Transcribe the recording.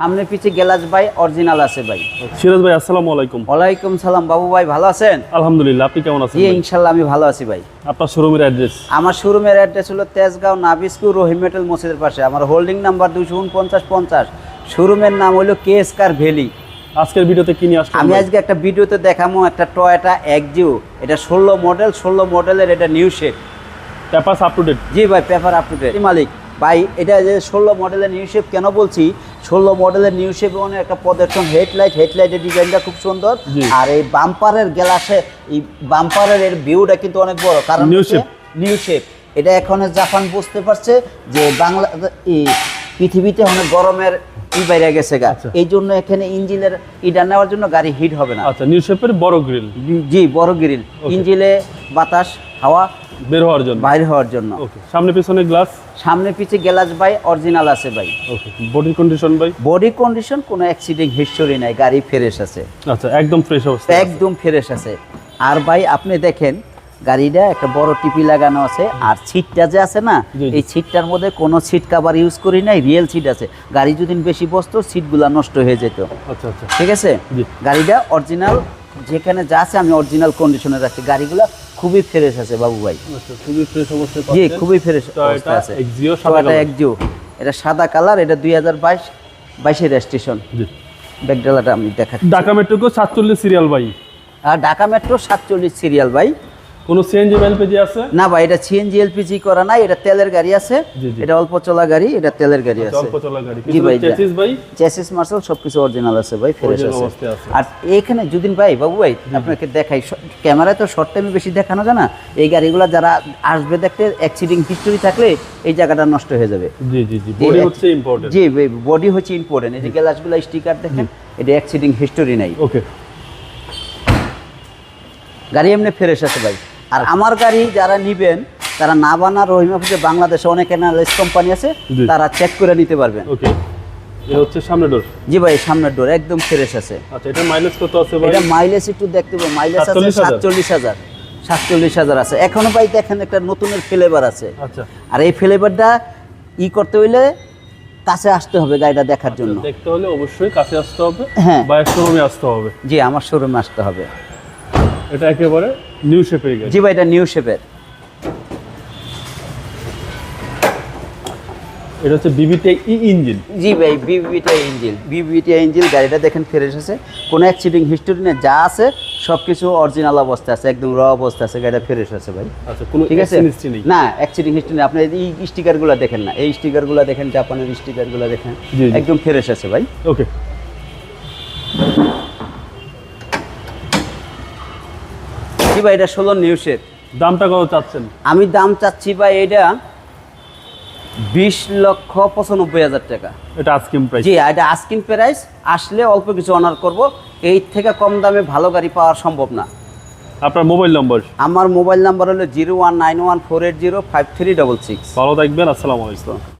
সামনে পিছে গ্লাস ভাই অরিজিনাল আছে ভাই। সিরাজ ভাই আসসালামু আলাইকুম। ওয়ালাইকুম সালাম বাবু ভাই ভালো আছেন? আলহামদুলিল্লাহ আপনি কেমন আছেন জি ভাই? ইনশাল্লাহ আমি ভালো আছি ভাই। আপনার শোরুমের অ্যাড্রেস আমার শোরুমের অ্যাড্রেস হলো তেজগাঁও নাবিস্কু রহিম মেটাল মসজিদের পাশে। আমার হোল্ডিং নাম্বার দুশো উনপঞ্চাশ পঞ্চাশ। শোরুমের নাম হলো কে স্কার ভ্যালি আজকের ভিডিওতে কি নিয়ে আসলাম আমি আজকে একটা ভিডিওতে দেখামো একটা টয়টা একজিও এটা ষোলো মডেল ষোলো মডেলের এটা new shape papers up to date জি ভাই পেপার আপ টু ডেট মালিক ভাই এটা যে ষোলো মডেলের নিউ শেপ কেন বলছি? ষোলো মডেলের নিউ শেপ মানে একটা প্রদর্শন হেডলাইট হেডলাইটের ডিজাইনটা খুব সুন্দর। আর এই বাম্পারের গ্লাসে এই বাম্পারের এর ভিউটা কিন্তু অনেক বড়। কারণ। নিউ শেপ এটা এখন জাপান বুঝতে পারছে যে বাংলা এই পৃথিবীতে অনেক গরমের ই বাইরে গেছে গা। আচ্ছা। এই জন্য এখানে ইঞ্জিনের ইটা নেওয়ার জন্য গাড়ি হিট হবে না। আচ্ছা নিউ শেপের বড় গ্রিল জি বড় গ্রিল ইঞ্জিনে বাতাস হাওয়া বের হওয়ার জন্য। বাইর হওয়ার জন্য। ওকে সামনে পিছনে গ্লাস সামনে পিছে গ্লাস ভাই অরিজিনাল আছে ভাই। ওকে বডির কন্ডিশন ভাই? বডি কন্ডিশন কোনো অ্যাক্সিডেন্ট হিস্টোরি নাই গাড়ি ফ্রেশ আছে। আচ্ছা একদম ফ্রেশ অবস্থা একদম ফ্রেশ আছে। আর ভাই আপনি দেখেন গাড়িটা একটা বড় টিপি লাগানো আছে আর সিটটা যে আছে না। এই সিটটার মধ্যে কোনো সিট কাভার ইউজ করি নাই রিয়েল সিট আছে। গাড়ি যদি বেশি বসতো সিটগুলো নষ্ট হয়ে যেত। আচ্ছা আচ্ছা। ঠিক আছে? গাড়িটা অরিজিনাল যেখানে যা আছে আমি অরিজিনাল কন্ডিশনে রাখছি। গাড়িগুলো খুবই ফ্রেশ আছে বাবু ভাই। আচ্ছা খুবই ফ্রেশ অবস্থায় জি খুবই ফ্রেশ অবস্থা আছে। সাদা এটা সাদা কালার এটা দুই হাজার বাইশ বাইশের রেজিস্ট্রেশন জি। ব্যাকডালাটা আমি দেখাচ্ছি। ঢাকা মেট্রোকে সাতচল্লিশ সিরিয়াল ভাই। আর ঢাকা মেট্রো সাতচল্লিশ সিরিয়াল ভাই। কোনো সিএনজি এলপিজি আছে? না ভাই এটা সিএনজি এলপিজি করা নাই এটা তেলের গাড়ি আছে। এটা অল্প চলা গাড়ি এটা তেলের গাড়ি আছে। অল্প চলা গাড়ি। জি ভাই, চেসিস ভাই? চেসিস মার্শাল সবকিছু অরিজিনাল আছে ভাই ফ্রেশ আছে। অবস্থায় আছে। আর এখানে যদিন ভাই বাবু ভাই আপনাকে দেখাই ক্যামেরায় তো শর্ট টাইমে বেশি দেখানো যায় না। এই গাড়িগুলো যারা আসবে দেখতে অ্যাক্সিডেন্ট হিস্টোরি থাকলে এই জায়গাটা নষ্ট হয়ে যাবে। জি জি জি। জি, বডি হচ্ছে ইম্পর্টেন্ট জি বডি হচ্ছে ইম্পর্টেন্ট এই যে গ্লাসগুলো স্টিকার দেখেন এটা অ্যাক্সিডেন্ট হিস্টোরি নাই। ওকে গাড়ি এমনি ফ্রেশ আছে ভাই। আর আমার গাড়ি যারা নিবেন তারা না বানা রহিম অফিসে বাংলাদেশে অনেক অ্যানালাইস কোম্পানি আছে তারা চেক করে নিতে পারবেন। ওকে। এটা হচ্ছে সামনে ডোর জি ভাই সামনের ডোর একদম ফ্রেশ আছে। আচ্ছা এটা মাইলেজ কত আছে ভাই? এটা মাইলেজ একটু দেখতে পাবো। মাইলেজ আছে 47,000 সাতচল্লিশ হাজার। সাতচল্লিশ হাজার আছে। এখনও ভাই দেখেন একটা নতুনের ফ্লেভার আছে। আচ্ছা। আর এই ফ্লেভারটা ই করতে হইলে কাছে আসতে হবে গাড়িটা দেখার জন্য। দেখতে হলে অবশ্যই কাছে আসতে হবে। হ্যাঁ। বা শোরুমে আসতে হবে। জি আমার শোরুমে আসতে হবে। এটা একেবারে নিউ শেপের জি ভাই এটা নিউ শেপের এটা হচ্ছে বিবিটি ই ইঞ্জিন জি ভাই বিবিটা ইঞ্জিল বিবিটা ইঞ্জিল গাড়িটা দেখেন ফ্রেশ আছে। কোনো অ্যাক্সিডেন্ট হিস্টোরি নেই যা আছে সব কিছু অরিজিনাল অবস্থা আছে একদম র অবস্থা আছে গাড়িটা ফ্রেশ আছে ভাই। আচ্ছা কোনো ঠিক আছে? না অ্যাক্সিডেন্ট হিস্টোরি নেই। আপনি এই স্টিকারগুলো দেখেন না। এই স্টিকারগুলো দেখেন জাপানের স্টিকারগুলো দেখেন। একদম ফ্রেশ আছে ভাই। ওকে ভাই এটা ষোলো নিউজের দামটা কত চাচ্ছেন? আমি দাম চাচ্ছি ভাই এটা বিশ লক্ষ পঁচানব্বই হাজার টাকা। এটা আজকিম প্রাইস জি এটা প্রাইস আসলে অল্প কিছু অনার করব। এই থেকে কম দামে ভালো গাড়ি পাওয়া সম্ভব না। আপনার মোবাইল নম্বর আমার মোবাইল নাম্বার হলো zero one nine one four eight zero five three double six ভালো থাকবেন আসসালামু আলাইকুম।